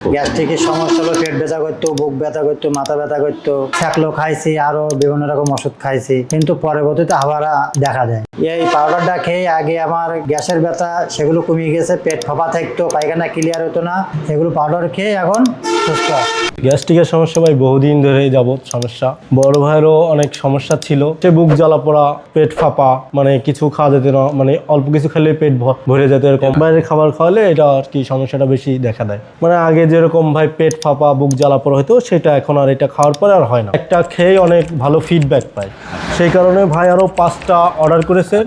গ্যাস্ট্রিকের সমস্যা হলো পেট ব্যথা করতো, বুক ব্যথা করতো, মাথা ব্যথা করতো। ছ্যাকলো খাইছি, আরও বিভিন্ন রকম ওষুধ খাইছি, কিন্তু পরবর্তীতে আবার দেখা দেয় এই পাউডারটা খেয়ে আগে আমার গ্যাসের ব্যথা, সেগুলো কমিয়ে গেছে, পেট ফাঁপা থাকতো, পায়খানা ক্লিয়ার হতো না সেগুলো পাউডার খেয়ে এখন সুস্থ। গ্যাস্ট্রিকের সমস্যা ভাই বহুদিন ধরে যাবৎ সমস্যা। বড় ভাইয়েরও অনেক সমস্যা ছিল। সে বুক জ্বালা পড়া, পেট ফাঁপা মানে কিছু খাওয়া যেত না মানে অল্প কিছু খেলে পেট ভরে যেত এরকম। বাইরের খাবার খাওয়ালে এটা আর কি সমস্যাটা বেশি দেখা দেয়। মানে আগে যেরকম ভাই পেট ফাঁপা, বুক জ্বালা পোড়া হতো সেটা এখন আর এটা খাওয়ার পরে আর হয় না। একটা খেয়ে অনেক ভালো ফিডব্যাক পায় সেই কারণে ভাই আরও পাঁচটা অর্ডার করেছেন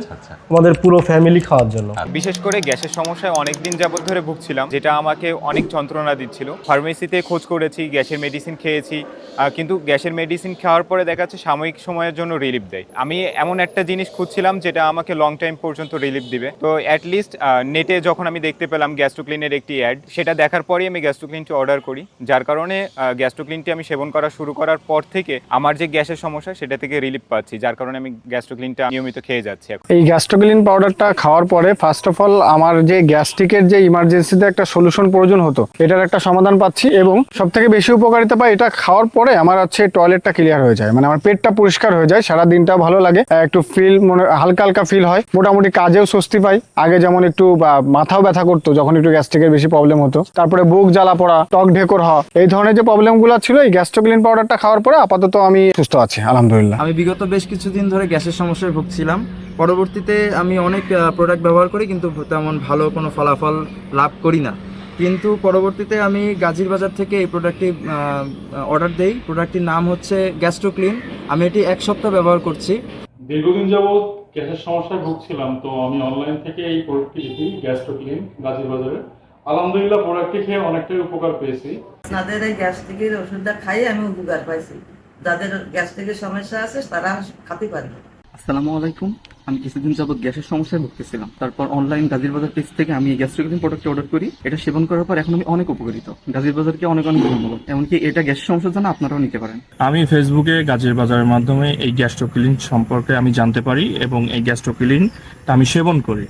আমাদের পুরো ফ্যামিলি খাওয়ার জন্য। বিশেষ করে গ্যাসের সমস্যায় অনেক দিন যাবত ধরে ভুগছিলাম, যেটা আমাকে অনেক যন্ত্রণা দিচ্ছিল। ফার্মেসিতে খোঁজ করেছি, গ্যাসের মেডিসিন খেয়েছি কিন্তু গ্যাসের মেডিসিন খাওয়ার পরে দেখা যাচ্ছে সাময়িক সময়ের জন্য রিলিফ দেয়। আমি এমন একটা জিনিস খুঁজছিলাম যেটা আমাকে লং টাইম পর্যন্ত রিলিফ দিবে। তো অ্যাটলিস্ট নেটে যখন আমি দেখতে পেলাম গ্যাস্ট্রোক্লিনের একটি অ্যাড সেটা দেখার পরেই আমি গ্যাস্ট্রোক্লিনটি অর্ডার করি, যার কারণে গ্যাস্ট্রোক্লিনটি আমি সেবন করা শুরু করার পর থেকে আমার যে গ্যাসের সমস্যা সেটা থেকে রিলিফ পাচ্ছি, যার কারণে আমি গ্যাস্ট্রোক্লিনটা নিয়মিত খেয়ে যাচ্ছি এখন। এই গ্যাস্ট্রোগিলিন পাউডারটা খাওয়ার পরে ফার্স্ট অফ অল আমার যে গ্যাস্ট্রিকের যে ইমার্জেন্সিতে একটা সলিউশন প্রয়োজন হতো, এটার একটা সমাধান পাচ্ছি এবং সব থেকে বেশি উপকারিতা পাই এটা খাওয়ার পরে আমার হচ্ছে টয়লেটটা ক্লিয়ার হয়ে যায় মানে আমার পেটটা পরিষ্কার হয়ে যায় সারা দিনটা ভালো লাগে। একটু ফিল মনে, হালকা হালকা ফিল হয়, মোটামুটি কাজেও স্বস্তি পাই। আগে যেমন একটু মাথাও ব্যথা করতো, যখন একটু গ্যাস্ট্রিকের বেশি প্রবলেম হতো। তারপরে বুক জ্বালা পড়া টক ঢেকর হওয়া। এই ধরনের যে প্রবলেমগুলো ছিল এই গ্যাস্ট্রোগিলিন পাউডারটা খাওয়ার পরে আপাতত আমি সুস্থ আছি আলহামদুলিল্লাহ। আমি বিগত বেশ কিছুদিন ধরে গ্যাসের সমস্যায় ভুগছিলাম। পরবর্তীতে আমি অনেক প্রোডাক্ট ব্যবহার করি কিন্তু তেমন ভালো কোনো ফলাফল লাভ করি না। কিন্তু পরবর্তীতে আমি গাজীর বাজার থেকে এই প্রোডাক্টটি অর্ডার দেই। প্রোডাক্টটির নাম হচ্ছে গ্যাস্ট্রোক্লিন আমি এটি এক সপ্তাহ ব্যবহার করছি। দীর্ঘদিন যাবৎ গ্যাসের সমস্যায় ভুগছিলাম তো আমি অনলাইন থেকে এই প্রোডাক্টটি দেখি গ্যাস্ট্রোক্লিন গাজীর বাজারে আলহামদুলিল্লাহ প্রোডাক্টটি খেয়ে অনেকটাই উপকার পেয়েছি। আপনাদের এই গ্যাস্ট্রিকের ওষুধটা খাই, আমি উপকার পাইছি। যাদের গ্যাস্ট্রিকের সমস্যা আছে, তারা খাতে পারবে। আসসালামু আলাইকুম। আমি কিছুদিন যাবত গ্যাসের সমস্যায় ভুগতেছিলাম। তারপর অনলাইন গাজীর বাজার পেজ থেকে আমি এই গ্যাস্ট্রিকলিন প্রোডাক্ট অর্ডার করি। এটা সেবন করার পর এখন আমি অনেক উপকৃত। গাজীর বাজারকে অনেক অনেক ধন্যবাদ। এমনকি এটা গ্যাসের সমস্যার জন্য আপনারাও নিতে পারেন। আমি ফেসবুকে গাজীর বাজারের মাধ্যমে এই গ্যাস্ট্রোক্লিন সম্পর্কে আমি জানতে পারি এবং এই গ্যাস্ট্রোক্লিন আমি সেবন করি।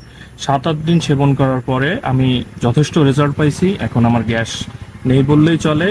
সাত আট দিন সেবন করার পরে আমি যথেষ্ট রেজাল্ট পাইছি। এখন আমার গ্যাস নেই বললেই চলে।